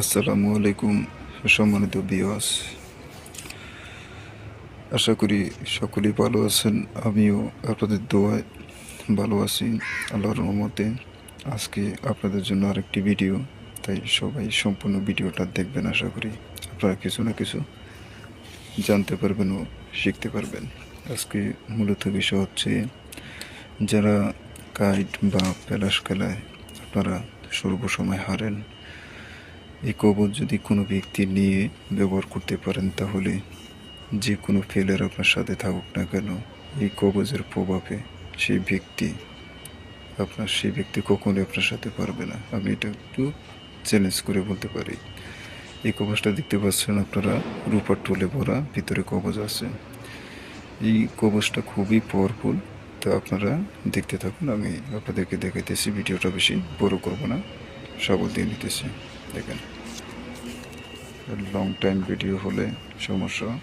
আসসালামু আলাইকুম, সম্মানিত বিয়াস আশা করি সকলেই ভালো আছেন, আমিও আপনাদের দোয়ায় ভালো আছি, আল্লাহর রহমতে। আজকে আপনাদের জন্য আরেকটি ভিডিও তাই সবাই সম্পূর্ণ ভিডিওটা দেখবেন আশা করি। আপনারা কিছু না কিছু জানতে পারবেন ও শিখতে পারবেন। আজকে মূলত বিষয় হচ্ছে, যারা কাইট বা প্যালাস খেলায় আপনারা সর্বসময় হারেন এই কবচ যদি কোনো ব্যক্তি নিয়ে ব্যবহার করতে পারেন তাহলে যে কোনো ফেলের আপনার সাথে থাকুক না কেন, এই কবজের প্রভাবে সেই ব্যক্তি, আপনার সেই ব্যক্তি কখনোই আপনার সাথে পারবে না। আমি এটা একটু চ্যালেঞ্জ করে বলতে পারি। এই কবচটা দেখতে পাচ্ছেন আপনারা রূপার টোলে ভরা ভিতরে কবজ আছে। এই কবচটা খুবই পাওয়ারফুল তো আপনারা দেখতে থাকুন, আমি আপনাদেরকে দেখাইতেছি, ভিডিওটা বেশি বড় করব না, সবল দিয়ে নিতেছি। দেখেন। লং টাইম ভিডিও হলে সমস্যা।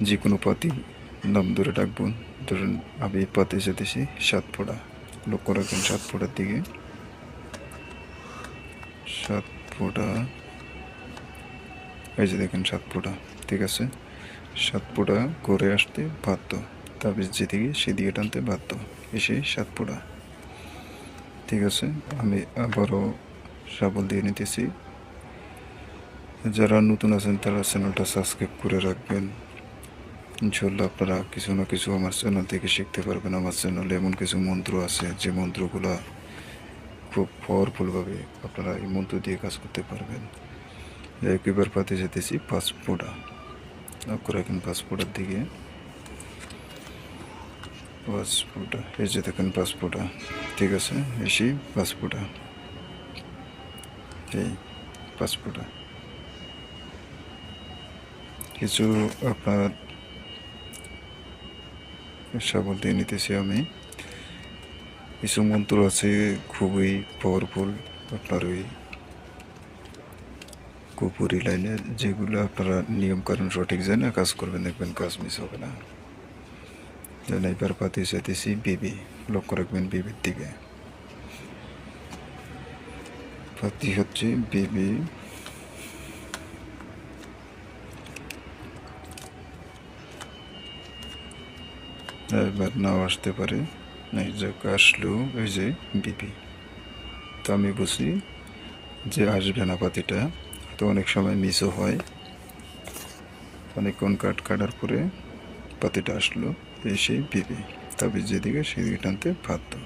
যে কোনো পাতি নাম ধরে ডাকবো। ধরুন, আমি পাতে যেতেছি সাত ফোড়া লক্ষ্য রাখবেন সাত ফোড়ার দিকে। সাত ফোঁটা এই যে দেখেন সাত ফোঁটা ঠিক আছে? সাত ফোঁটা করে আসতে বাধ্য। তাবিজ যেদিকে সেদিকে টানতে বাধ্য। এসে সাত ফোঁটা ঠিক আছে, আমি আবারও সাবল দিয়ে নিতেছি। যারা নতুন আছেন তারা চ্যানেলটা সাবস্ক্রাইব করে রাখবেন। ইনশাল্লাহ আপনারা কিছু না কিছু আমার চ্যানেল থেকে শিখতে পারবেন। আমার চ্যানেলে এমন কিছু মন্ত্র আছে, যে মন্ত্রগুলো খুব পাওয়ারফুলভাবে আপনারা এই মন্ত্র দিয়ে কাজ করতে পারবেন। একবার পাতে যেতেছি পাসপোর্টা লক্ষ্য রাখেন পাসপোর্টের দিকে। পাসপোর্টা এই যে দেখেন পাসপোর্টা ঠিক আছে? এসি পাসপোর্টা এই পাসপোর্টা কিছু আপনার সাবল দিয়ে নিতেছি আমি। কিছু মন্ত্র আছে, খুবই পাওয়ারফুল আপনার ওই কুপুরি লাইনে যেগুলো আপনারা নিয়মকানুন সঠিক জানে, কাজ করবেন, দেখবেন কাজ মিস হবে না। যেন এবার পাতি যেতেছি বিবি লক্ষ্য রাখবেন বিবির দিকে পাতি হচ্ছে বিবি এবার নাও আসতে পারে এই যে আসলো এই যে বিপি তো আমি বুঝি যে আসবে না পাতিটা। তো অনেক সময় মিসও হয়। অনেকক্ষণ কাট কাটার পরে পাতিটা আসলো। এসে বিপি তবে যেদিকে সেদিকে টানতে বাধ্য।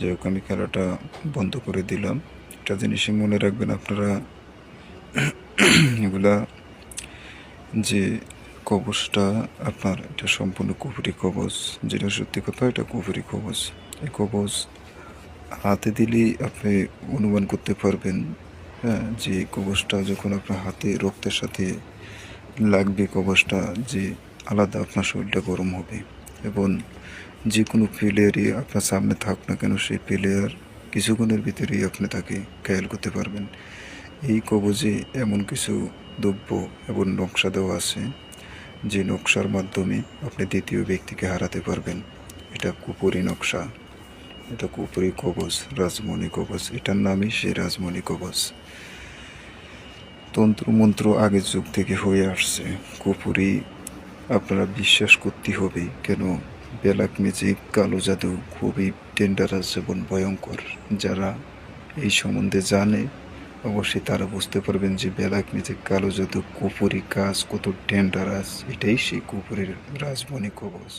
যাই হোক, আমি খেলাটা বন্ধ করে দিলাম। একটা জিনিসই মনে রাখবেন আপনারা, এগুলা যে কবচটা আপনার, এটা সম্পূর্ণ কুফুরি কবচ। যেটা সত্যি কথা, এটা কুফুরি কবচ। এই কবচ হাতে দিলেই আপনি অনুমান করতে পারবেন হ্যাঁ যে কবচটা যখন আপনার হাতে, রক্তের সাথে লাগবে কবচটা, যে আলাদা আপনার শরীরটা গরম হবে এবং যে কোনো প্লেয়ারই আপনার সামনে থাক না কেন, সেই প্লেয়ার কিছুক্ষণের ভিতরেই আপনি তাকে খেয়াল করতে পারবেন। এই কবজে এমন কিছু দ্রব্য এবং নকশা দেওয়া আছে, যে নকশার মাধ্যমে আপনি দ্বিতীয় ব্যক্তিকে হারাতে পারবেন। এটা কুপুরি নকশা। এটা কুপুরি কবচ রাজমণি কবচ এটার নামই সেই রাজমণি কবচ তন্ত্রমন্ত্র আগের যুগ থেকে হয়ে আসছে। কুপুরি আপনারা বিশ্বাস করতে হবে, কেন ব্ল্যাক ম্যাজিক কালো জাদু খুবই ডেঞ্জারাস এবং ভয়ঙ্কর। যারা এই সম্বন্ধে জানে, অবশ্যই তারা বুঝতে পারবেন যে ব্ল্যাক ম্যাজিক কালো জাদু কুপুরি কাজ কত ডেঞ্জারাস এটাই সেই কুপুরের রাজমণি কবচ।